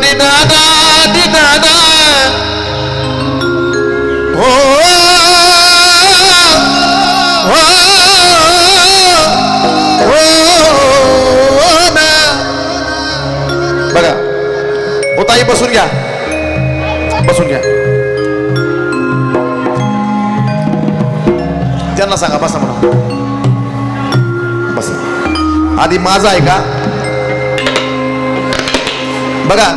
D दादा D दादा. हो, हो, हो, हो ना. बघा हो ताई बसून घ्या. बसून घ्या. त्यांना सांगा बसा म्हणा. बसा. आधी माझा आहे का? बघा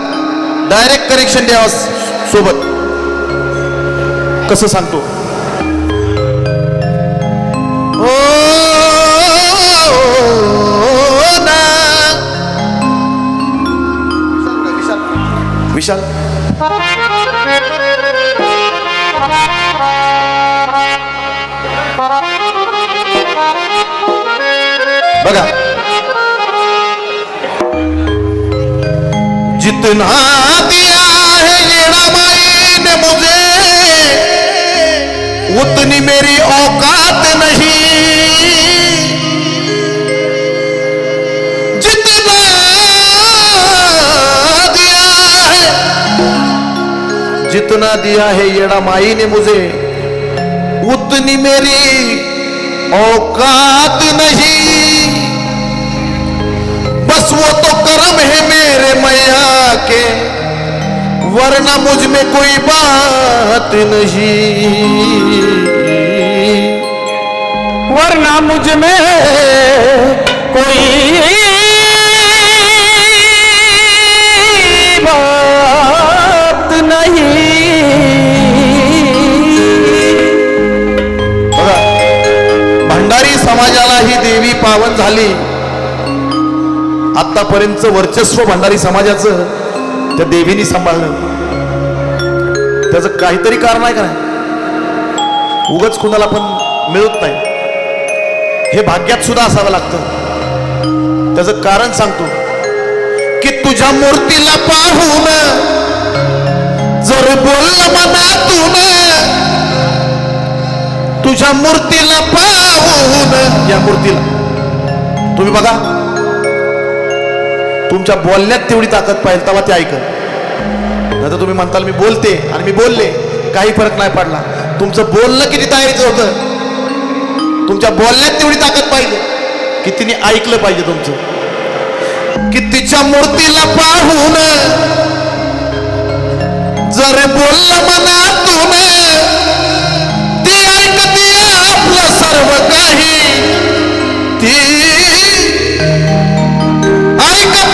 डायरेक्ट कनेक्शन द्यावा सोबत कसं सांगतो ओ ना विशाल बघा जितना दिया है येड़ा माई ने मुझे उतनी मेरी औकात नहीं। जितना दिया है जितना दिया है येड़ा माई ने मुझे उतनी मेरी औकात नहीं। वो तो करम है मेरे मैया के वरना मुझ में कोई बात नहीं। वरना मुझ में आतापर्यंत वर्चस्व भंडारी समाजाचं त्या देवीनी सांभाळलं त्याचं काहीतरी कारण आहे का नाही? उगच कुणाला पण मिळत नाही. हे भाग्यात सुद्धा असावं लागतं. त्याचं कारण सांगतो. की तुझ्या मूर्तीला पाहून जर बोललं मनातून तुझ्या मूर्तीला पाहून या मूर्तीला. तुम्ही बघा. तुमच्या बोलण्यात तेवढी ताकद पाहिजे तेव्हा ते ऐकत नाही तुम्ही म्हणताल मी बोलते आणि मी बोलले काही फरक नाही पडला. तुमचं बोलणं किती तयारीचं होतं? तुमच्या बोलण्यात तेवढी ताकद पाहिजे. की तिने ऐकलं पाहिजे तुमचं. की तिच्या मूर्तीला पाहून जर बोललं मनातून ती ऐकते आपलं सर्व काही. ती ऐकत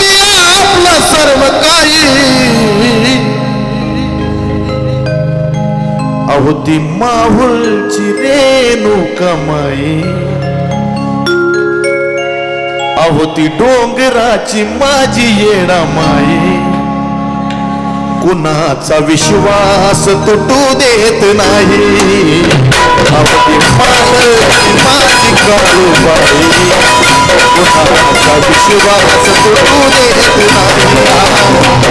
अहोती माहुलची रेणू कमाई. अहोती डोंगराची माझी येणा माई कुणाचा विश्वास तुटू देत नाही. अहोती माहुलची माझी काळूबाई. कुणाचा विश्वास तुटू देत नाही.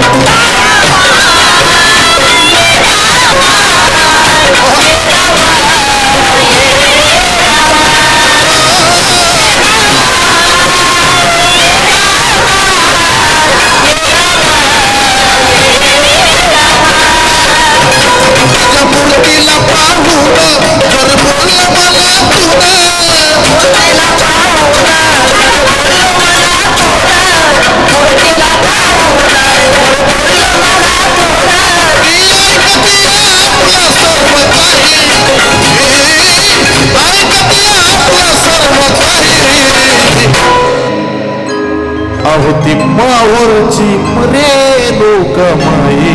होती मावरची मरे लोक माई.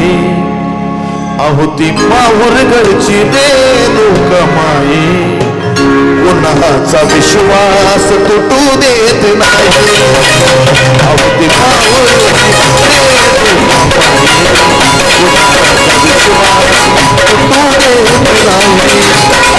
अहो ती माहुरगडची रे लोकमाई कोणाचा विश्वास तुटू देत नाही. आहोती ती माहुरची रे लोकमाई कोणाचा विश्वास तुटू देत नाही.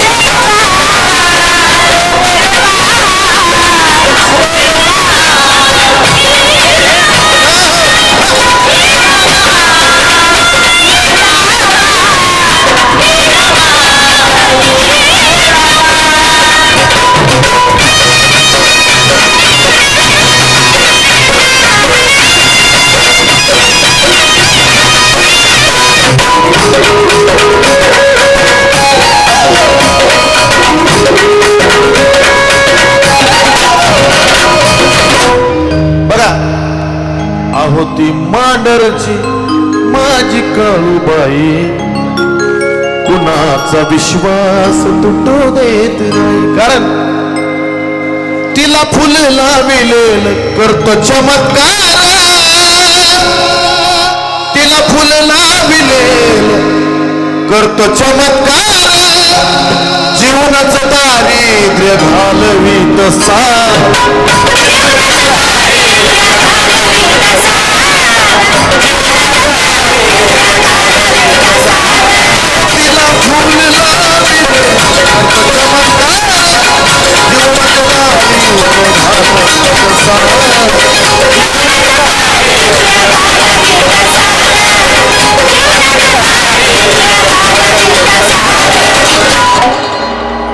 नाही कुणाचा विश्वास तुटू देत नाही. कारण तिला फुल लाविलेल करतो चमत्कार. तिला फुल लाविलेल करतो चमत्कार. जीवनाचं दारिद्र्य घालवीत सार.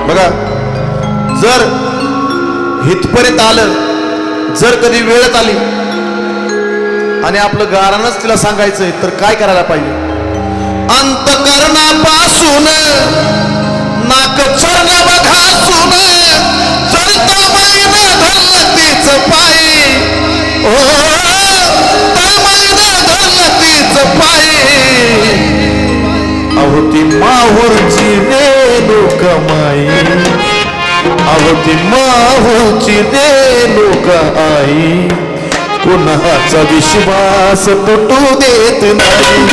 बघा जर हितपर्यंत आलं जर कधी वेळत आली आणि आपलं गारानच तिला सांगायचंय तर काय करायला पाहिजे? अंतकरणापासून नाक चरण बघासून जर तळमळीनं धरलं तीच पायी. ओ तळमळीनं धरलं तीच पायी. अवती माहूरची रेणूक कमाई अवती माहूरची रेणूक आई कुणाचा विश्वास तुटू देत नाही.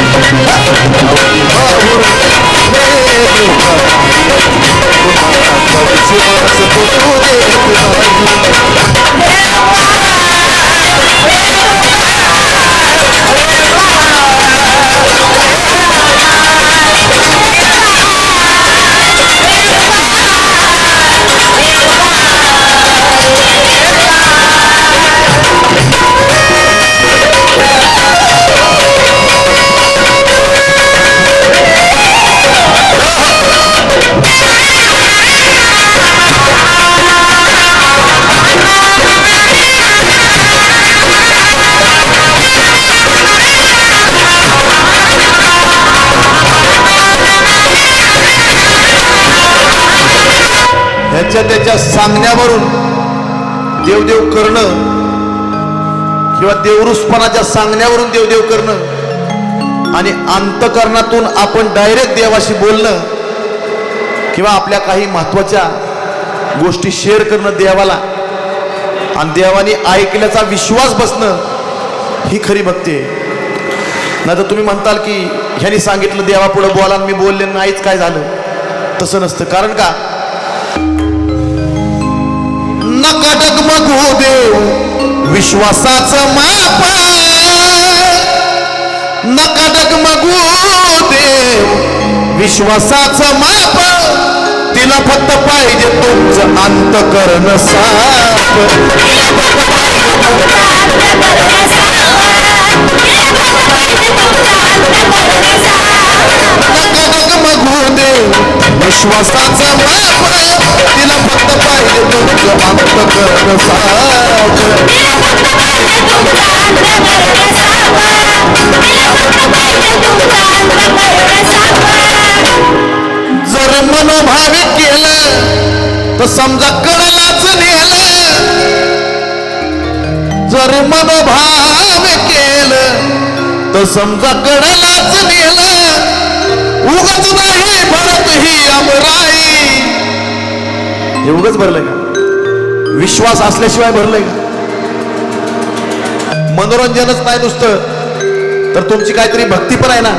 कुणाचा विश्वास तुटू देत नाही. ह्याच्या त्याच्या सांगण्यावरून देवदेव करणं किंवा देवरुसपणाच्या सांगण्यावरून देवदेव करणं आणि अंतकरणातून आपण डायरेक्ट देवाशी बोलणं किंवा आपल्या काही महत्त्वाच्या गोष्टी शेअर करणं देवाला आणि देवाने ऐकल्याचा विश्वास बसणं ही खरी भक्ती आहे. नाही तर तुम्ही म्हणताल की ह्यानी सांगितलं देवापुढं बोला मी बोलले नाहीच काय झालं. तसं नसतं. कारण का? नका डगमगू देव विश्वासाचं माप नका डगमगू देव विश्वासाचं माप तिला फक्त पाहिजे तुमचं अंत करण साप. विश्वासाचं माप तिला फक्त पाहिजे तुमचं अंतकरण साप जर मनोभावे केलं तर समजा कळलाच नेलं. जर मनोभाव केलं तर समजा कडलाच नेलं. उगत नाही भरत ही अमराई. हे उगच भरलंय का? विश्वास असल्याशिवाय भरलंय का? मनोरंजनच नाही नुसतं. तर तुमची काहीतरी भक्ती पण आहे ना?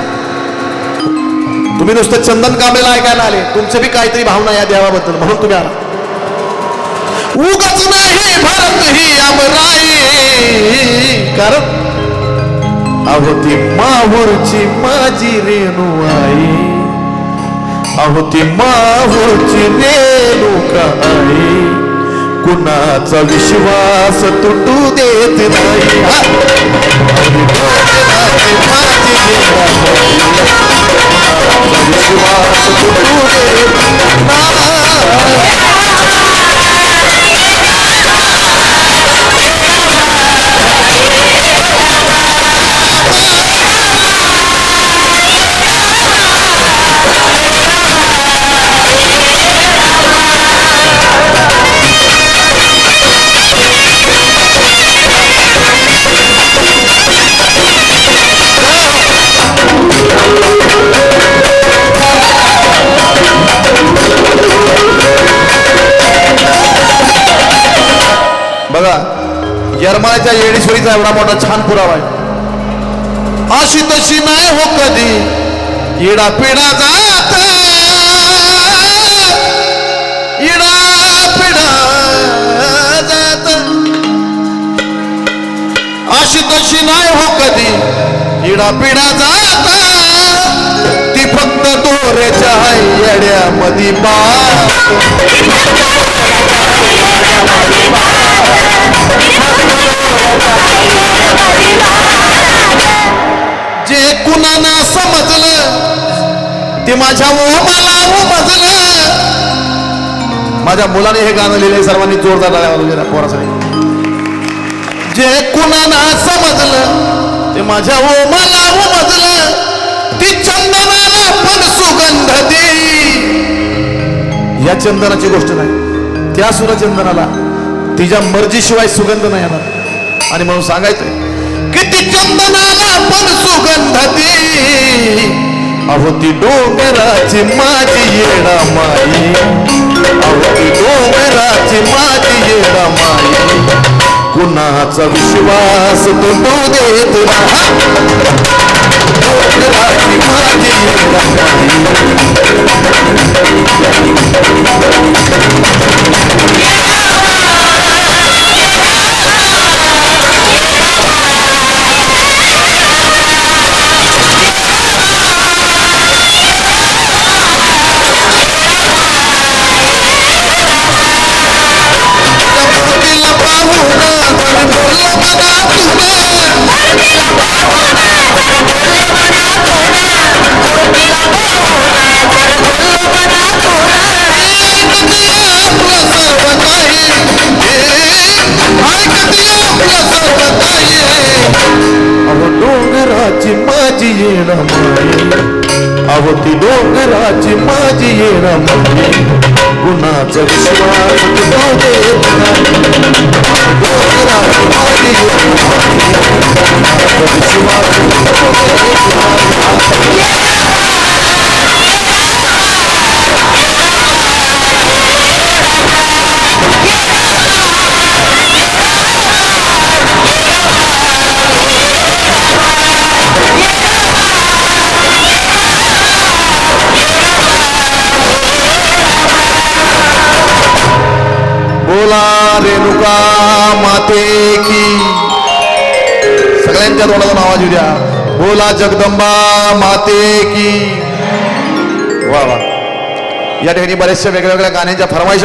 तुम्ही नुसतं चंदन कामेला ऐकायला आले. तुमचे बी काहीतरी भावना या देवाबद्दल म्हणून तुम्ही आला. उगच नाही भरत ही अमराई. कारण अहो ती माहूरची माझी रेणू आई अहो ती माहूरची रेणूका आई कुणाचा विश्वास तुटू देत नाही. माझी विश्वास तुटू देत नाही. यरमाळ्याच्या येडेश्वरीचा एवढा मोठा छान पुरावा आहे. अशी तशी नाही हो कधी. इडा पिडा जात. इडा पिडा जात. अशी तशी नाही हो कधी. इडा पिडा जात. ती फक्त दोऱ्याच्या येड्यामध्ये बा ते माझ्या माझ्या मुलाने हे गाणं लिहिले सर्वांनी जोरदार जे कुणाला समजलं ते माझ्या ओमाला उमजलं ती चंदनाला पण सुगंध देई या चंदनाची गोष्ट नाही त्या सुरचंदनाला तिच्या मर्जीशिवाय सुगंध नाही येणार. आणि म्हणून सांगायचंय की ती चंदनाला पण सुगंध दे. अहो ती डोंगराची माझी येडा माई. अहो ती डोंगराची माझी येडा माई. कुणाचा विश्वास तू देत डोंगराची माझी येडा माई. अहो डोंगराची माझी येणं म्हणजे. माई गुणाचा विश्वास डोंगराची माझी येणं म्हणजे. विश्वास रेणुका माते की. सगळ्यांच्या तोंडातून आवाज येऊ द्या. बोला जगदंबा माते की. वा वा. या ठिकाणी बऱ्याचशा वेगळ्या वेगळ्या गाण्यांच्या फरमाईश